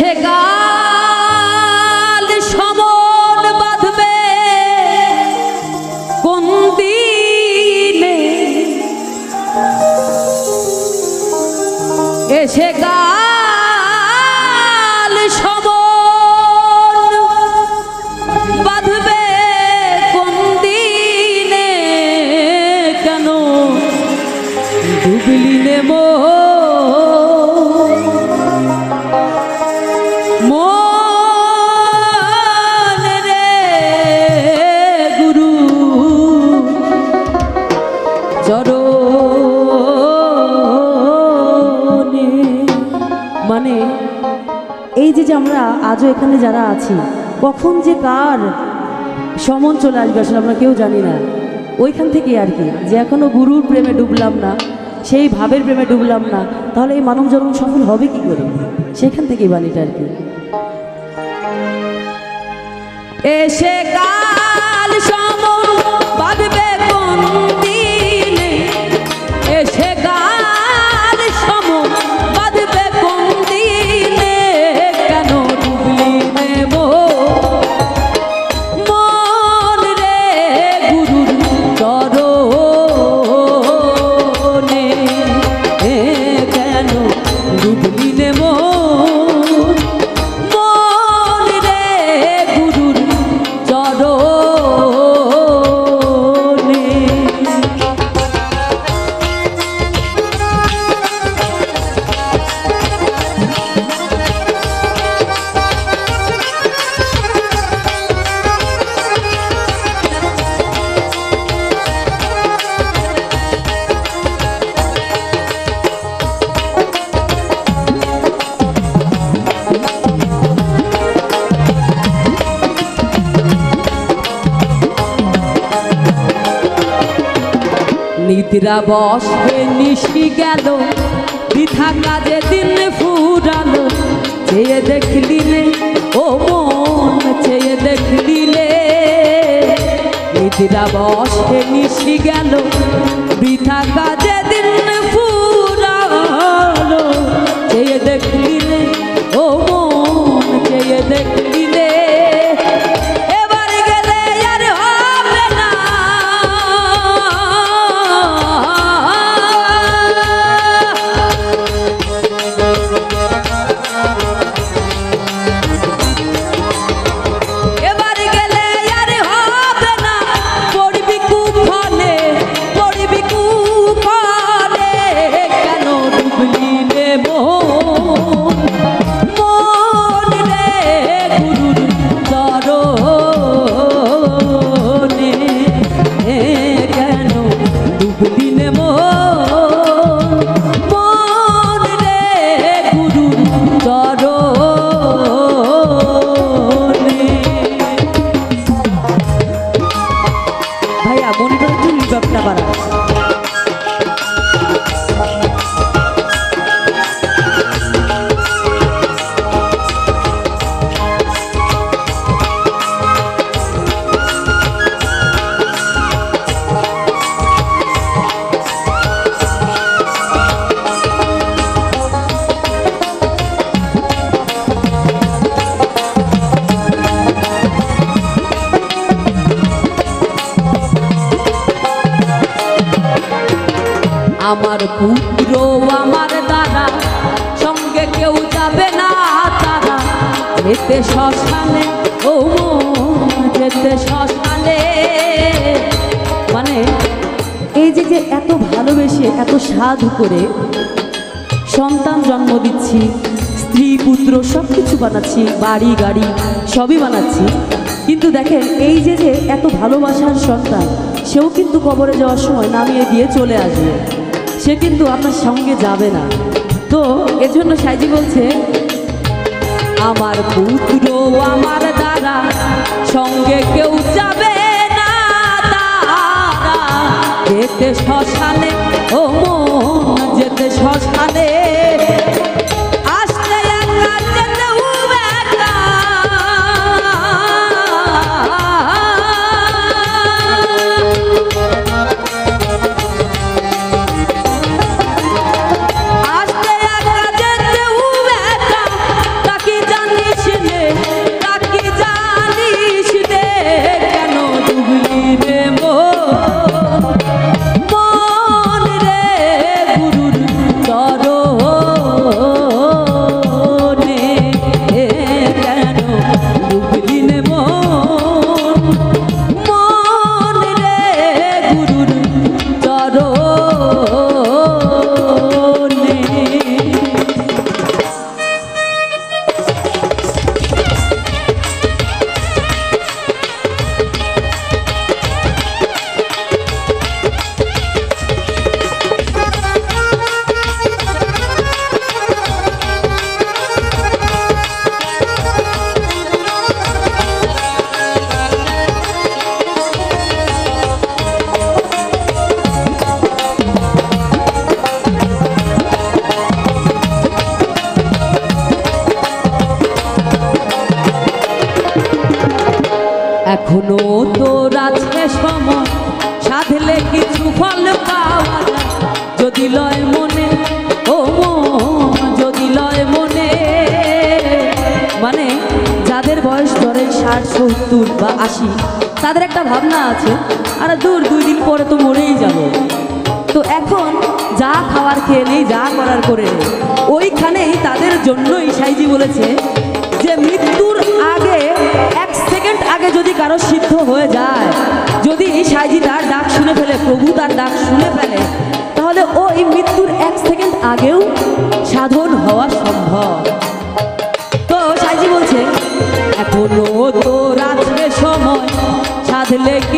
এসে এখানে যারা আছি, কখন যে কার সমন চলে আসবে আসলে আমরা কেউ জানি না। ওইখান থেকে আর কি, যে এখনও গুরুর প্রেমে ডুবলাম না, সেই ভাবের প্রেমে ডুবলাম না, তাহলে এই মানব জন্ম সফল হবে কি করে? সেখান থেকেই বাণীটা আর কি। এসে কাল নিদ্রা বসে নিশি গেল। বৃথা কাজে দিন ফুরালো, চেয়ে দেখলিলে ও মন, চেয়ে দেখলিলে নিদ্রা বসে নিশি গেল বৃথা কাজে দিন ফুরালো, চেয়ে দেখলিলে ও মন আমার পুত্র, আমার দাদা। সঙ্গে কেউ যাবে না তারা। যেতে শ্মশানে, ও যেতে শ্মশানে। মানে এই যে যে এত ভালোবেসে, এত সাধু করে সন্তান জন্ম দিচ্ছি, স্ত্রী, পুত্র সব কিছু বানাচ্ছি, বাড়ি, গাড়ি, সবই বানাচ্ছি। কিন্তু দেখেন, এই যে যে এত ভালোবাসার সন্তান, সেও কিন্তু কবরে যাওয়ার সময় নামিয়ে দিয়ে চলে আসবে। সে কিন্তু আপনার সঙ্গে যাবে না। তো এজন্য সাইজি বলছে, আমার পুত্র আমার দাদা, সঙ্গে কেউ যাবে না যেতে শ্মশানে, ও মন, যেতে শ্মশানে ষাট সত্তর বা আশি, তাদের একটা ভাবনা আছে, আর দূর দুই দিন পরে তো মরেই যাব। তো এখন যা খাবার খেয়ে নেই, যা করার করে নেই, ওইখানেই তাদের জন্যই সাইজি বলেছে যে মৃত্যুর আগে, এক সেকেন্ড আগে যদি কারও সিদ্ধ হয়ে যায়, যদি এই সাইজি তার ডাক শুনে ফেলে, প্রভু তার ডাক শুনে ফেলে, তাহলে ও এই মৃত্যুর এক সেকেন্ড আগেও সাধন elegir.